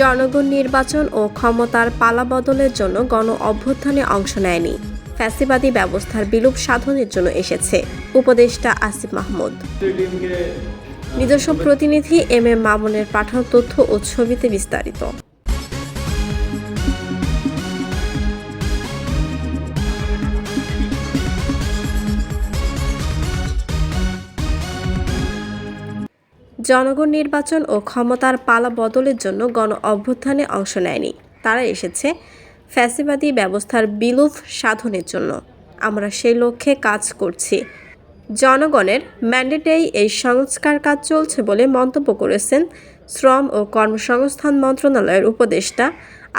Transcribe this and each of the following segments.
জনগণ নির্বাচন ও ক্ষমতার পালাবদলের জন্য গণ অভ্যুত্থানে অংশ নেয়নি। ফ্যাসিবাদী ব্যবস্থার বিলুপ সাধনের জন্য এসেছে, উপদেষ্টা আসিফ মাহমুদ। নিজস্ব প্রতিনিধি এম এম মামুনের পাঠানো তথ্য ও ছবিতে বিস্তারিত। জনগণ নির্বাচন ও ক্ষমতার পালা বদলের জন্য গণ অভ্যুত্থানে অংশ নেয়নি। তারা এসেছে ফ্যাসিবাদী ব্যবস্থার বিলুপ সাধনের জন্য। আমরা সেই লক্ষ্যে কাজ করছি। জনগণের ম্যান্ডেটেই এই সংস্কার কাজ চলছে বলে মন্তব্য করেছেন শ্রম ও কর্মসংস্থান মন্ত্রণালয়ের উপদেষ্টা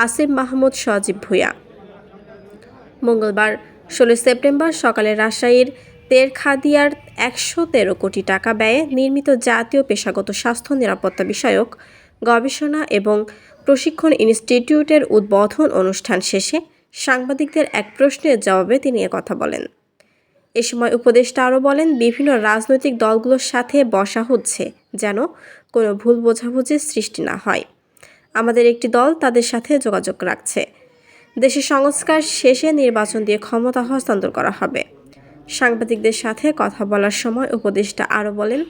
আসিফ মাহমুদ সজীব ভূঁইয়া। মঙ্গলবার ষোলো সেপ্টেম্বর সকালে রাজশাহীর তেরখাদিয়ার একশো তেরো কোটি টাকা ব্যয়ে নির্মিত জাতীয় পেশাগত স্বাস্থ্য নিরাপত্তা বিষয়ক গবেষণা এবং প্রশিক্ষণ ইনস্টিটিউটের উদ্বোধন অনুষ্ঠান শেষে সাংবাদিকদের এক প্রশ্নের জবাবে তিনি কথা বলেন। এ সময় উপদেষ্টা আরও বলেন, বিভিন্ন রাজনৈতিক দলগুলোর সাথে বসা হচ্ছে যেন কোনো ভুল বোঝাবুঝির সৃষ্টি না হয়। আমাদের একটি দল তাদের সাথে যোগাযোগ রাখছে। দেশের সংস্কার শেষে নির্বাচন দিয়ে ক্ষমতা হস্তান্তর করা হবে। সাংবাদিকদের সাথে কথা বলার সময় উপদেষ্টা আরও বলেন,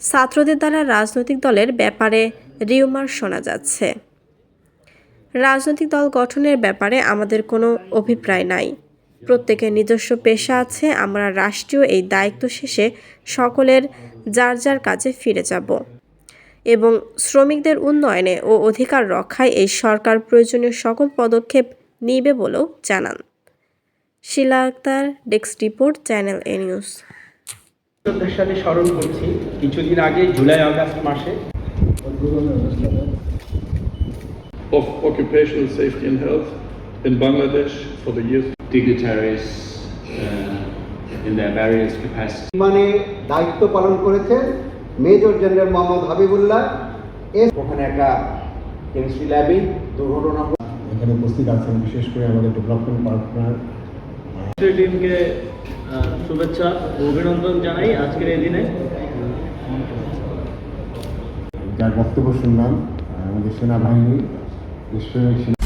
ছাত্রদের দ্বারা রাজনৈতিক দলের ব্যাপারে রিউমার শোনা যাচ্ছে। রাজনৈতিক দল গঠনের ব্যাপারে আমাদের কোনো অভিপ্রায় নাই। প্রত্যেকের নিজস্ব পেশা আছে, আমরা রাষ্ট্রীয় এই দায়িত্ব শেষে সকলের যার যার কাজে ফিরে যাব। এবং শ্রমিকদের উন্নয়নে ও অধিকার রক্ষায় এই সরকার প্রয়োজনীয় সকল পদক্ষেপ নিবে বলেও জানান। Shila Akter desk report channel A news. সাথে স্মরণ করছি কিছুদিন আগে জুলাই আগস্ট মাসে। Of occupational safety and health in Bangladesh for the years. Dignitaries uh, in their various capacities. মানে দায়িত্ব পালন করেছেন মেজর জেনারেল মোহাম্মদ হাবিবুল্লাহ। এস ওখানে একটা কেমিস্ট্রি ল্যাবে দুর্ঘটনা এখানে উপস্থিত আছেন বিশেষ করে আমাদের ডেভেলপমেন্ট পার্টনার টিমকে শুভেচ্ছা অভিনন্দন জানাই আজকের এই দিনে। যার বক্তব্য শুনলাম আমাদের সেনাবাহিনী সেনা